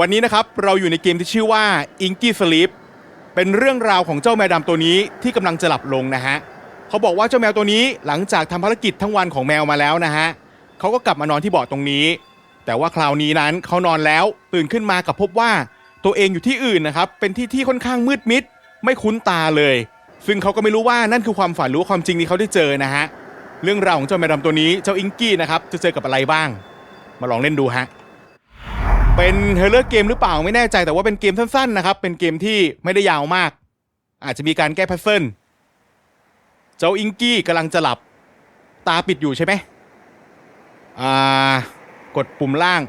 วันนี้นะครับเราอยู่ในเกมที่ชื่อว่า Inky Sleep เป็นเรื่องราวของเจ้าแมวดำตัวนี้ที่กำลังจะหลับลงนะฮะเขาบอกว่าเจ้าแมวตัวนี้หลังจากทำภารกิจทั้งวันของแมวมาแล้วนะฮะเขาก็กลับมานอนที่เบาะตรงนี้ แต่ว่าคราวนี้นั้นเขานอนแล้วตื่นขึ้นมากับพบว่าตัวเองอยู่ที่อื่นนะครับเป็นที่ที่ค่อนข้างมืดมิด ไม่คุ้นตาเลย ซึ่งเขาก็ไม่รู้ว่านั่นคือความฝันหรือความจริงที่เขาได้เจอนะฮะเรื่องราวของเจ้าแมวดำตัวนี้เจ้าอิงกี้นะครับจะเจอกับอะไรบ้าง มาลองเล่นดูฮะ เป็นเฮเลอร์เกมหรือเปล่าไม่แน่ใจแต่ว่าเป็นเกมสั้นๆนะครับเป็นเกมที่ไม่ได้ยาวมาก อาจจะมีการแก้พัซเซิลเจ้าอิงกี้กำลังจะหลับตาปิดอยู่ใช่ไหมอ่ากดปุ่มล่าง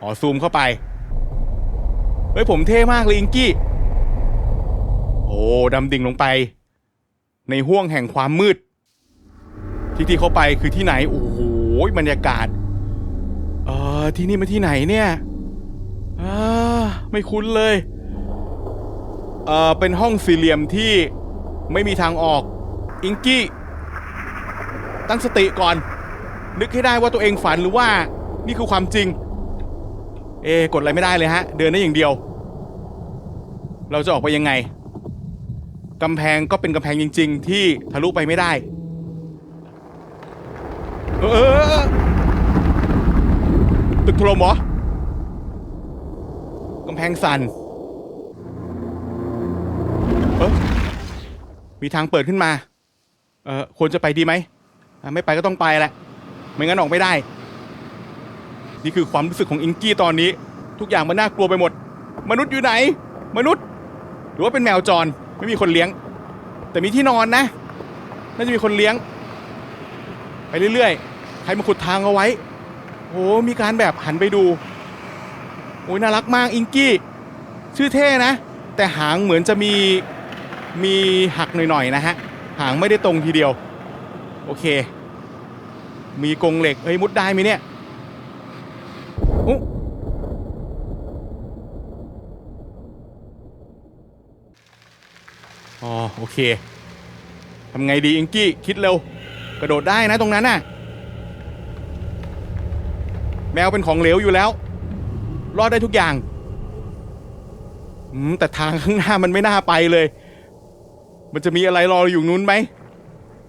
อ๋อซูมเข้าไปเฮ้ยผมเท่มากเลยอิงกี้ โอ้ดำดิ่งลงไป ในห้วงแห่งความมืด ที่ที่เข้าไปคือที่ไหน โอ้โหบรรยากาศ เออที่นี่มาที่ไหนเนี่ยอ่าไม่คุ้นเลยเออเป็นห้องสี่เหลี่ยมที่ไม่มีทางออก อิงกี้ ตั้งสติก่อน นึกให้ได้ว่าตัวเองฝันหรือว่านี่คือความจริง เอกดอะไรไม่ได้เลยฮะ เดินได้อย่างเดียว เราจะออกไปยังไงกำแพงก็เป็นกำแพงจริง ๆ ที่ทะลุไปไม่ได้ เออ ตึกถล่มเหรอกำแพงสั่นเออมีทางเปิดขึ้นมา เออควรจะไปดีไหมไม่ไปก็ต้องไปแหละ ไม่งั้นออกไม่ได้ นี่คือความรู้สึกของอิงกี้ตอนนี้ ทุกอย่างมันน่ากลัวไปหมด มนุษย์อยู่ไหน มนุษย์ หรือว่าเป็นแมวจรไม่มีคนเลี้ยง แต่มีที่นอนนะน่าจะมีคนเลี้ยง ไปเรื่อยๆ ใครมาขุดทางเอาไว้ โอ้มีการแบบหันไปดูโอ้ยน่ารักมากอิงกี้ชื่อเท่นะ แต่หางเหมือนจะมีมีหักหน่อยๆนะฮะหางไม่ได้ตรงทีเดียว โอเค มีกรงเหล็กเฮ้ยมุดได้ไหมเนี่ยอุ๊อ๋อโอเคทำไงดีอิงกี้คิดเร็ว กระโดดได้นะตรงนั้นน่ะ แมวเป็นของเหลวอยู่แล้ว รอดได้ทุกอย่างแต่ทางข้างหน้ามันไม่น่าไปเลย มันจะมีอะไรรออยู่นู้นไหม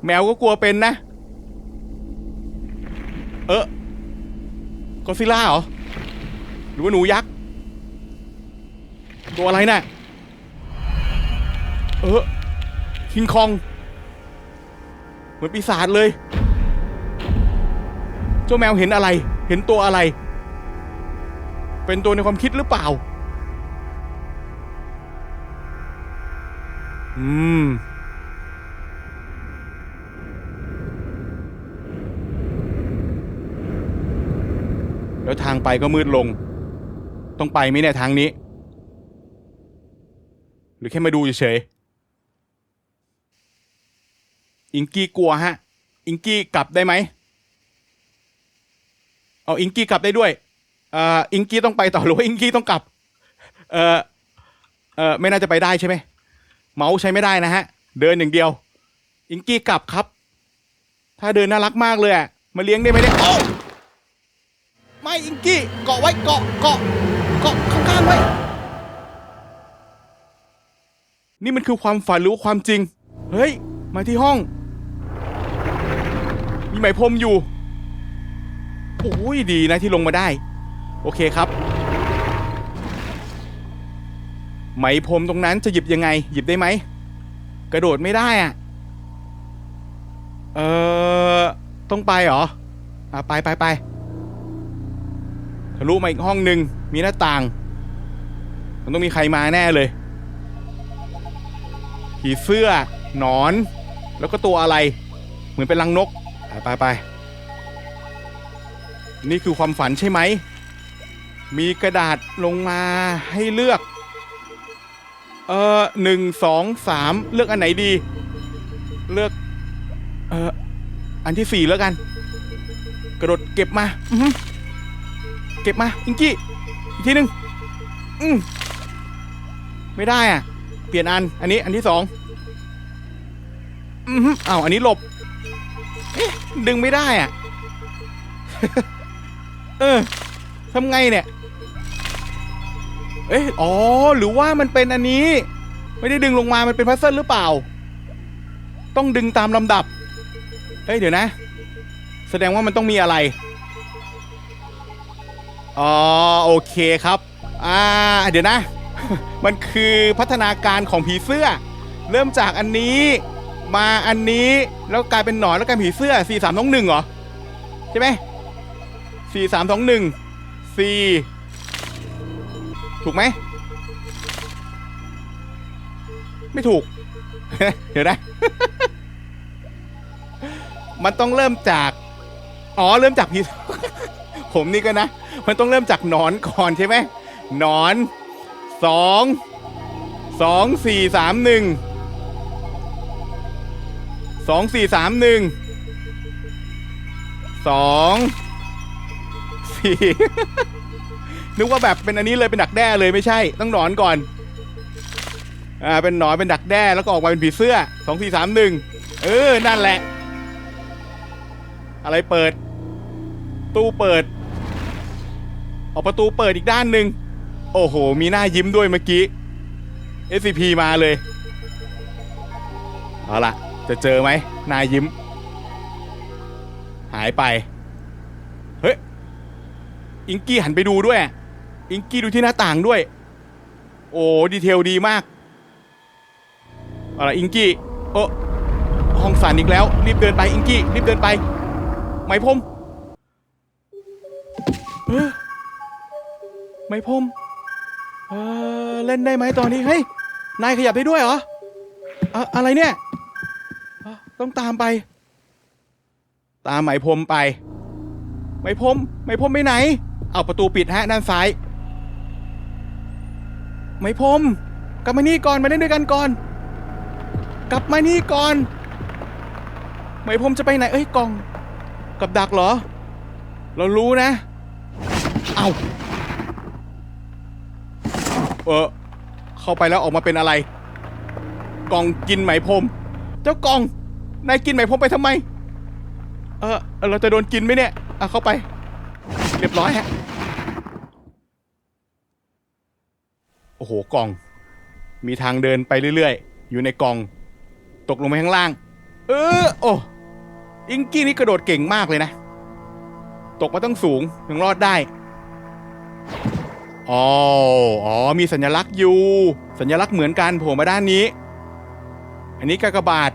แมวก็กลัวเป็นนะ เออกอซิล่าเหรอ หรือว่าหนูยักษ์ ตัวอะไรน่ะ เออคิงคอง เหมือนปีศาจเลย จ้าแมวเห็นอะไร เห็นตัวอะไร เป็นตัวในความคิดหรือเปล่า อืม แล้วทางไปก็มืดลง ต้องไปไหมเนี่ยทางนี้ หรือแค่มาดูเฉยอิงกี้กลัวฮะ อิงกี้กลับได้ไหม เอาอิงกี้กลับได้ด้วยเอ่ออิงกี้ต้องไปต่อหรือว่าอิงกี้ต้องกลับ เอ่อเอ่อไม่น่าจะไปได้ใช่ไหมเมาส์ใช้ไม่ได้นะฮะ เดินอย่างเดียว อิงกี้กลับครับ ถ้าเดินน่ารักมากเลยอะมาเลี้ยงได้ไหมเนี่ยโอ้ไม่อิงกี้เกาะไว้เกาะเกาะเกาะข้างๆไว้นี่มันคือความฝันหรือว่าความจริง เฮ้ย มาที่ห้อง มีไหมพรมอยู่ โอ้ยดีนะที่ลงมาได้ โอเคครับ ไหมพรมตรงนั้นจะหยิบยังไง หยิบได้ไหม กระโดดไม่ได้อะ เออต้องไปเหรอ อะ ไปไปไปทะลุมาอีกห้องหนึ่งมีหน้าต่าง มันต้องมีใครมาแน่เลย ผีเสื้อ หนอน แล้วก็ตัวอะไร เหมือนเป็นรังนก ไปไปไป นี่คือความฝันใช่ไหม มีกระดาษลงมาให้เลือก เออหนึ่งสองสามเลือกอันไหนดี เลือก เอออันที่สี่แล้วกัน กระโดดเก็บมาอืเก็บมาอิงกี้ อีกทีหนึ่งอืมไม่ได้อะ เปลี่ยนอัน อันนี้อันที่สองอือหืออ้าวอันนี้หลบ เอ๊ะ ดึงไม่ได้อะ เออทำไงเนี่ย เอ๊ะอ๋อ หรือว่ามันเป็นอันนี้ ไม่ได้ดึงลงมา มันเป็นพัซเซิลหรือเปล่า ต้องดึงตามลำดับ เฮ้ย เดี๋ยวนะ แสดงว่ามันต้องมีอะไร อ๋อ โอเคครับ อ่า เดี๋ยวนะ มันคือพัฒนาการของผีเสื้อ เริ่มจากอันนี้ มาอันนี้ แล้วกลายเป็นหนอนแล้วกลายเป็นผีเสื้อ 4 3 2 1เหรอ ใช่ไหม 4 3 2 1 4ถูกไหม ไม่ถูก เดี๋ยวนะ มันต้องเริ่มจาก อ๋อ เริ่มจากผีผมนี่ก็นะ มันต้องเริ่มจากหนอนก่อนใช่ไหมหนอนสองสองสี่สามหนึ่งสองสี่สามหนึ่งสองี นึกว่าแบบเป็นอันนี้เลยเป็นดักแด้เลยไม่ใช่ ต้องหนอนก่อน อ่า เป็นหนอนเป็นดักแด้แล้วก็ออกมาเป็นผีเสื้อสองสี่สามหนึ่งเออ นั่นแหละ อะไรเปิด ตู้เปิด ออกประตูเปิดอีกด้านหนึ่งโอ้โห มีหน้ายิ้มด้วยเมื่อกี้ SCP มาเลย เอาล่ะ จะเจอไหมหน้ายิ้ม หายไป อิงกี้หันไปดูด้วย อิงกี้ดูที่หน้าต่างด้วย โอ้ดีเทลดีมากอาล่ะอิงกี้โอ้ห้องสั่นอีกแล้ว รีบเดินไปอิงกี้รีบเดินไป ไหมพรมเออไหมพรมเออเล่นได้ไหมตอนนี้เฮ้ยนายขยับได้ด้วยเหรออะอะไรเนี่ยต้องตามไป ตามไหมพรมไป ไหมพรมไหมพรมไปไหน เอาประตูปิดฮะด้านซ้ายไหมพรมกลับมานี่ก่อนมาเล่นด้วยกันก่อน กลับมานี่ก่อนไหมพรมจะไปไหนเอ้ยกล่อง กับดักเหรอ เรารู้นะ เอาเออเข้าไปแล้วออกมาเป็นอะไร กล่องกินไหมพรมเจ้ากล่องนายกินไหมพรมไปทำไมเออเออเราจะโดนกินไหมเนี่ยอะเข้าไป เรียบร้อยฮะ โอ้โหกล่อง มีทางเดินไปเรื่อยๆ อยู่ในกล่อง ตกลงไปข้างล่าง เออ โอ้อิงกี้นี่กระโดดเก่งมากเลยนะ ตกมาตั้งสูงถึงรอดได้อ๋ออ๋อ มีสัญลักษณ์อยู่ สัญลักษณ์เหมือนกันโผล่มาด้านนี้ อันนี้กากบาท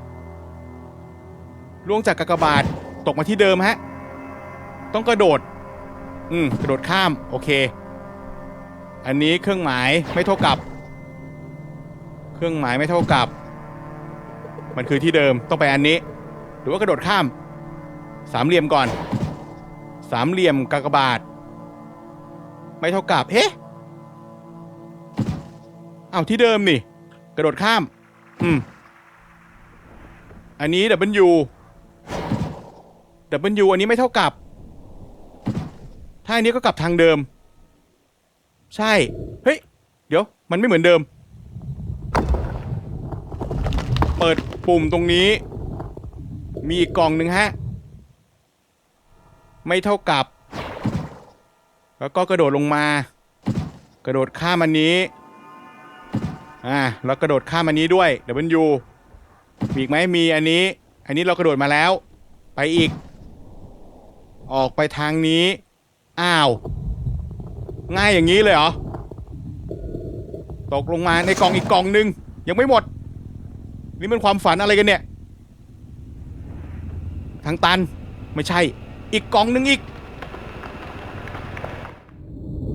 ล่วงจากกากบาทตกมาที่เดิมฮะ ต้องกระโดด อืมกระโดดข้ามโอเค อันนี้เครื่องหมายไม่เท่ากับ เครื่องหมายไม่เท่ากับ มันคือที่เดิมต้องไปอันนี้ หรือว่ากระโดดข้าม สามเหลี่ยมก่อน สามเหลี่ยมกากบาท ไม่เท่ากับเฮ้เอาที่เดิมนี่ กระโดดข้าม อืม อันนี้ W W อันนี้ไม่เท่ากับ ถ้าอันนี้ก็กลับทางเดิม ใช่ เฮ้ย เดี๋ยว มันไม่เหมือนเดิม เปิดปุ่มตรงนี้ มีอีกกล่องหนึ่งฮะ ไม่เท่ากับ แล้วก็กระโดดลงมา กระโดดข้ามอันนี้ อ่า แล้วกระโดดข้ามอันนี้ด้วยเดี๋ยวมันอยู่มีอีกไหมมีอันนี้ อันนี้เรากระโดดมาแล้ว ไปอีก ออกไปทางนี้ อ้าว ง่ายอย่างนี้เลยเหรอ ตกลงมาในกล่องอีกกล่องหนึ่งยังไม่หมด นี่มันความฝันอะไรกันเนี่ย ทางตันไม่ใช่ อีกกล่องหนึ่งอีก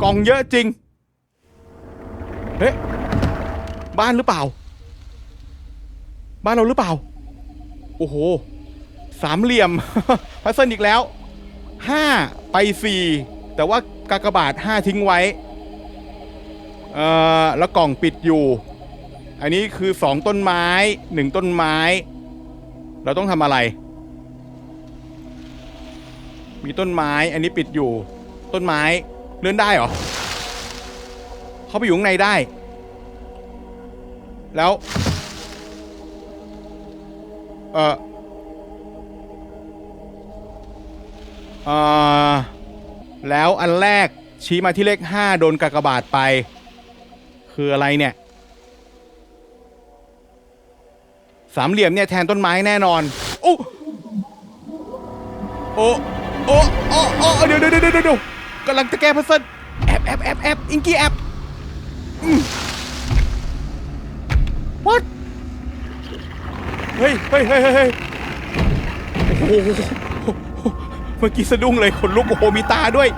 กล่องเยอะจริง เฮ้ยบ้านหรือเปล่า บ้านเราหรือเปล่า โอ้โห สามเหลี่ยมพัซเซิลอีกแล้ว ห้าไปสี่แต่ว่ากากบาทห้าทิ้งไว้เอ่อแล้วกล่องปิดอยู่ อันนี้คือสองต้นไม้หนึ่งต้นไม้ เราต้องทำอะไร มีต้นไม้อันนี้ปิดอยู่ ต้นไม้เลื่อนได้เหรอเข้าไปอยู่ข้างในได้ แล้ว เออ แล้วอันแรกชี้มาที่เลข 5 โดนกากบาทไป คืออะไรเนี่ยสามเหลี่ยมเนี่ยแทนต้นไม้แน่นอนโอ้โอ้โอ้โอ้โอ้เดี๋ยวเดี๋ยวเดี๋ยวเดี๋ยวกำลังจะแก้พัซเซิลแอบแอบแอบแอบอิงกี้แอบ what เฮ้ยเฮ้ยเฮ้ยเฮ้ยเฮ้ยโอ้โห เมื่อกี้สะดุ้งเลยขนลุกโอ้โหมีตาด้วย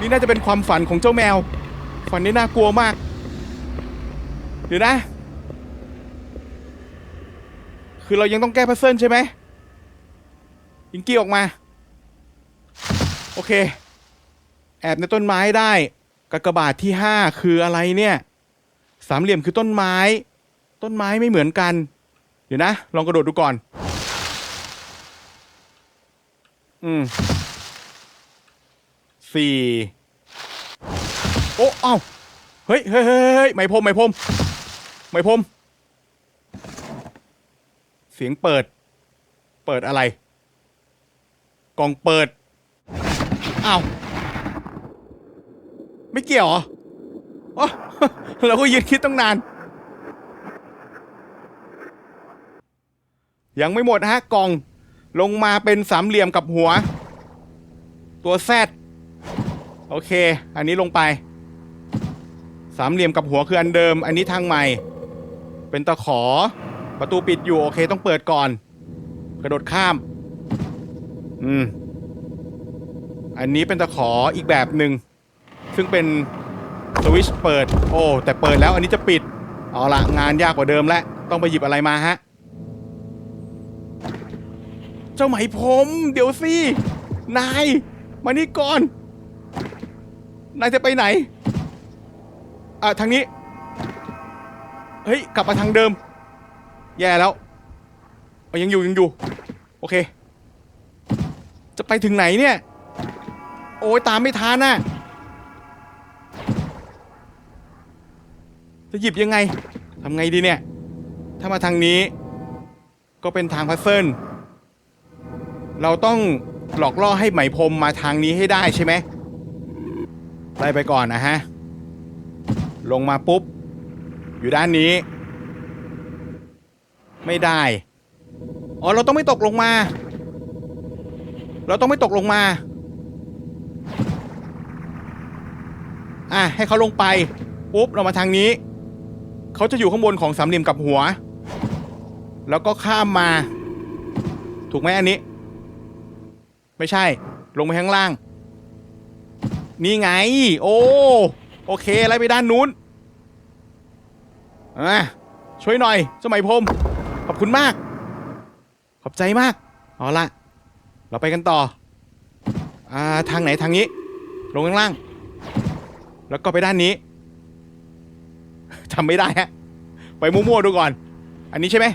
นี่น่าจะเป็นความฝันของเจ้าแมว ฝันนี้น่ากลัวมาก เดี๋ยวนะ คือเรายังต้องแก้พัซเซิลใช่ไหมอิงกี้ออกมา โอเค แอบในต้นไม้ได้กากบาทที่ห้าคืออะไรเนี่ย สามเหลี่ยมคือต้นไม้ ต้นไม้ไม่เหมือนกัน เดี๋ยวนะ ลองกระโดดดูก่อน อืมสี่โอ้เอ้าเฮ้ยเฮ้ยเฮ้ยเฮ้ยไหมพรมไหมพรมไหมพรมเสียงเปิด เปิดอะไร กล่องเปิดอ้าวไม่เกี่ยวเหรออ๋อเราก็ยืนคิดตั้งนาน ยังไม่หมดนะฮะกล่องลงมาเป็นสามเหลี่ยมกับหัว ตัวแซดโอเค อันนี้ลงไป สามเหลี่ยมกับหัวคืออันเดิม อันนี้ทางใหม่ เป็นตะขอ ประตูปิดอยู่โอเคต้องเปิดก่อน กระโดดข้าม อืม อันนี้เป็นตะขออีกแบบหนึ่งซึ่งเป็นสวิชเปิด โอ้แต่เปิดแล้วอันนี้จะปิด เอาละงานยากกว่าเดิมแล้วต้องไปหยิบอะไรมาฮะ เจ้าไหมผมเดี๋ยวสินาย มานี่ก่อน นายจะไปไหน อะทางนี้ เฮ้ย กลับมาทางเดิม แย่แล้วเอายังอยู่ยังอยู่ โอเค จะไปถึงไหนเนี่ย โอ้ยตามไม่ทันน่ะ จะหยิบยังไงทำไงดีเนี่ย ถ้ามาทางนี้ ก็เป็นทางพัซเซิล เราต้องหลอกล่อให้ไหมพรมมาทางนี้ให้ได้ใช่ไหมไล่ไปก่อนนะฮะ ลงมาปุ๊บ อยู่ด้านนี้ ไม่ได้ อ๋อ เราต้องไม่ตกลงมา เราต้องไม่ตกลงมา อะ ให้เขาลงไป ปุ๊บ เรามาทางนี้ เขาจะอยู่ข้างบนของสามเหลี่ยมกับหัว แล้วก็ข้ามมา ถูกไหมอันนี้ ไม่ใช่ ลงไปข้างล่าง นี่ไง โอ้ โอเคไล่ไปด้านนู้นอะช่วยหน่อย สมัยพรมขอบคุณมาก ขอบใจมาก เอาละเราไปกันต่อ อ่า ทางไหนทางนี้ ลงข้างล่าง แล้วก็ไปด้านนี้ทำไม่ได้ฮะ ไปมั่วๆดูก่อน อันนี้ใช่ไหม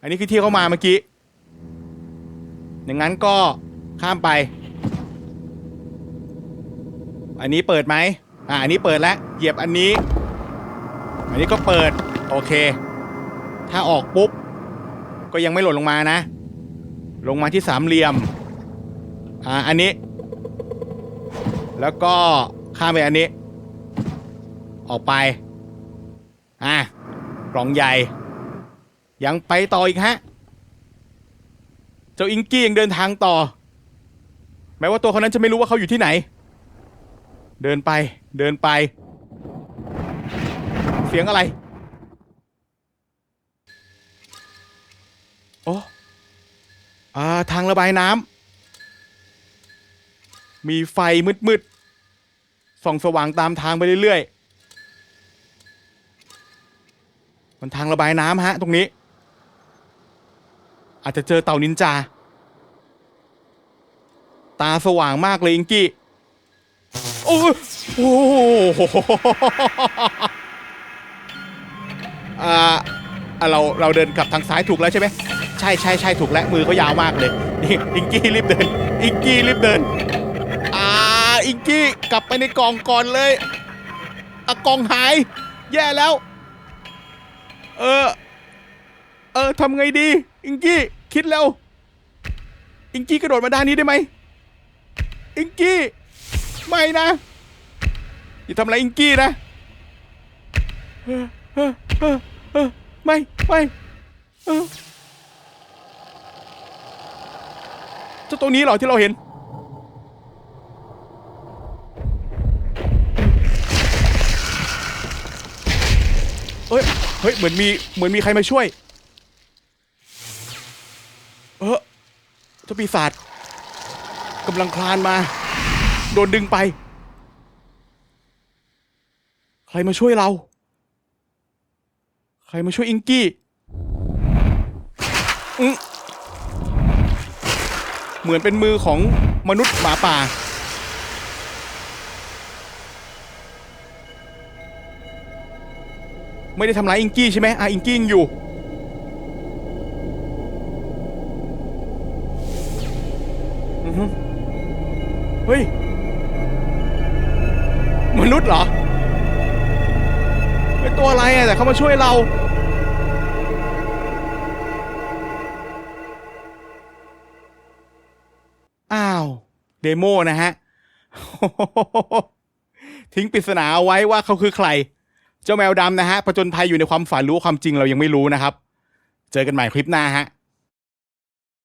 อันนี้คือที่เข้ามาเมื่อกี้ อย่างนั้นก็ข้ามไป อันนี้เปิดไหมอ่าอันนี้เปิดแล้ว เหยียบอันนี้ อันนี้ก็เปิด โอเค ถ้าออกปุ๊บ ก็ยังไม่หล่นลงมานะ ลงมาที่สามเหลี่ยม อ่า อันนี้ แล้วก็ข้ามไปอันนี้ ออกไป อะกล่องใหญ่ ยังไปต่ออีกฮะ เจ้าอิงกี้ยังเดินทางต่อ แม้ว่าตัวเขานั้นจะไม่รู้ว่าเขาอยู่ที่ไหน เดินไป เดินไป เสียงอะไร โอ้อาทางระบายน้ำ มีไฟมืดๆ ส่องสว่างตามทางไปเรื่อยๆ มันทางระบายน้ำฮะ ตรงนี้ อาจจะเจอเต่านินจา ตาสว่างมากเลยอิงกี้ โอ้โหอ่าอะเราเราเดินกลับทางซ้ายถูกแล้วใช่ไหมใช่ใช่ใช่ถูกแล้วมือเขายาวมากเลยอิงกี้รีบเดินอิงกี้รีบเดินอ่าอิงกี้กลับไปในกล่องก่อนเลยอะกลองหาย แย่แล้ว เออ เออทำไงดี อิงกี้คิดแล้วอิงกี้กระโดดมาด้านนี้ได้ไหมอิงกี้ไม่นะอย่าทำอะไรอิงกี้นะไม่ไม่เออเจ้าตัวนี้เหรอที่เราเห็นเอ้ยเฮ้ยเหมือนมีเหมือนมีใครมาช่วย เออเจ้าปีศาจกำลังคลานมา โดนดึงไป ใครมาช่วยเรา ใครมาช่วยอิงกี้เหมือนเป็นมือของมนุษย์หมาป่า ไม่ได้ทำร้ายอิงกี้ใช่ไหมอะอิงกี้ยังอยู่ อือฮึเฮ้ย มนุษย์เหรอ เป็นตัวอะไรอะแต่เขามาช่วยเรา อ้าว เดโมนะฮะ ทิ้งปริศนาเอาไว้ว่าเขาคือใคร เจ้าแมวดำนะฮะผจญภัยอยู่ในความฝันรู้ความจริงเรายังไม่รู้นะครับ เจอกันใหม่คลิปหน้าฮะ